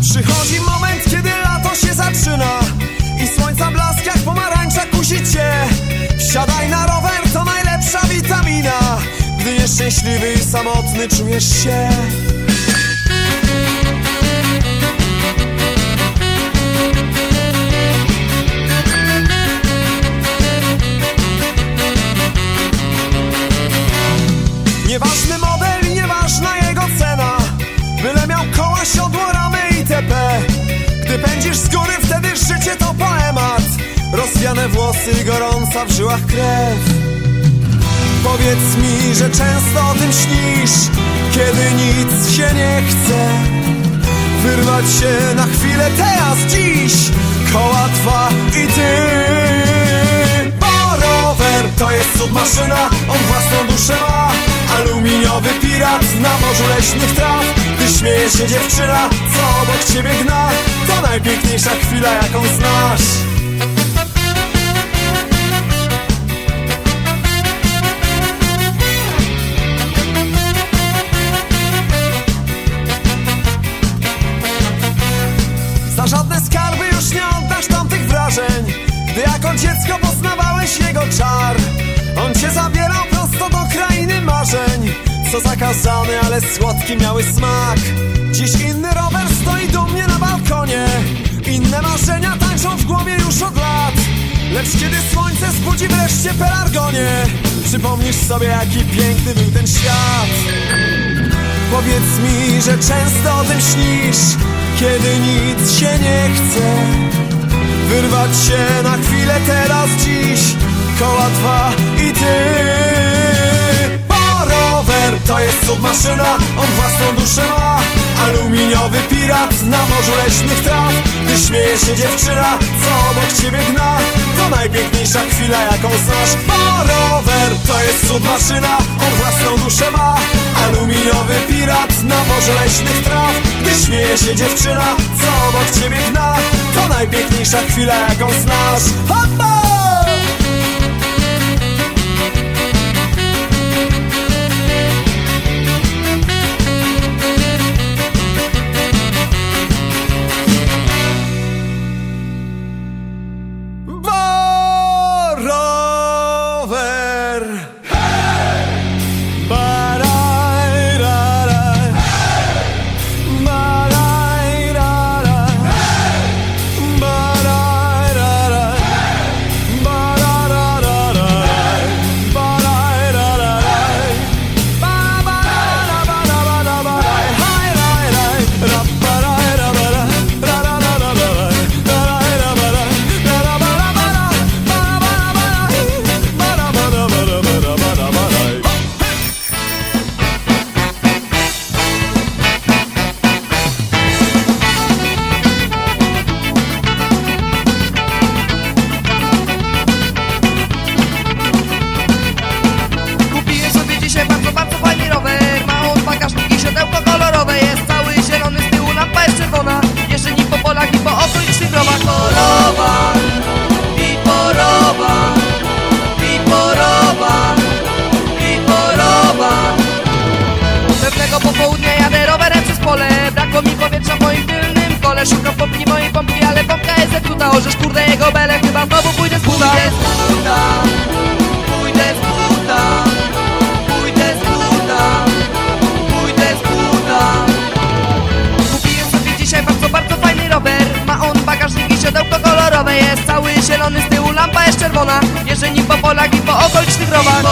Przychodzi moment, kiedy lato się zaczyna I słońca blask jak pomarańcza kusi cię. Wsiadaj na rower, to najlepsza witamina. Gdy nieszczęśliwy i samotny czujesz się Gdy pędzisz z góry, wtedy życie to poemat. Rozwiane włosy gorąca w żyłach krew. Powiedz mi, że często o tym śnisz Kiedy nic się nie chce. Wyrwać się na chwilę teraz, dziś Koła dwa i ty. Bo rower to jest cud maszyna On własną duszę ma. Aluminiowy pirat na morzu leśnych traw. Gdy śmieje się dziewczyna, co obok ciebie gna najpiękniejsza chwila, jaką znasz. Za żadne skarby już nie oddasz tamtych wrażeń. Gdy jako dziecko poznawałeś jego czar On cię zabierał prosto do krainy marzeń. Co zakazane, ale słodki miały smak. Dziś inny zbudzi wreszcie pelargonie Przypomnisz sobie jaki piękny był ten świat. Powiedz mi, że często o tym śnisz Kiedy nic się nie chce. Wyrwać się na chwilę teraz dziś Koła dwa i ty. Bo rower to jest submaszyna On własną duszę ma. Aluminiowy pirat na morzu leśnych traw. Gdy śmieje się dziewczyna, co obok ciebie gna To najpiękniejsza chwila jaką znasz. Bo rower to jest cud maszyna. On własną duszę ma. Aluminiowy pirat na morzu leśnych traw Gdy śmieje się dziewczyna, co obok ciebie gna. To najpiękniejsza chwila jaką znasz. Hoppa! Orzesz kurde jego belek, chyba znowu pójdę z buta. Pójdę z buta. Pójdę z buta. Pójdę z buta. Pójdę z buta. Kupiłem sobie dzisiaj bardzo, bardzo fajny rower Ma on bagażnik i siodełko kolorowe Jest cały zielony, z tyłu lampa jest czerwona. Jeżdżę nim po polach i po okolicznych rowach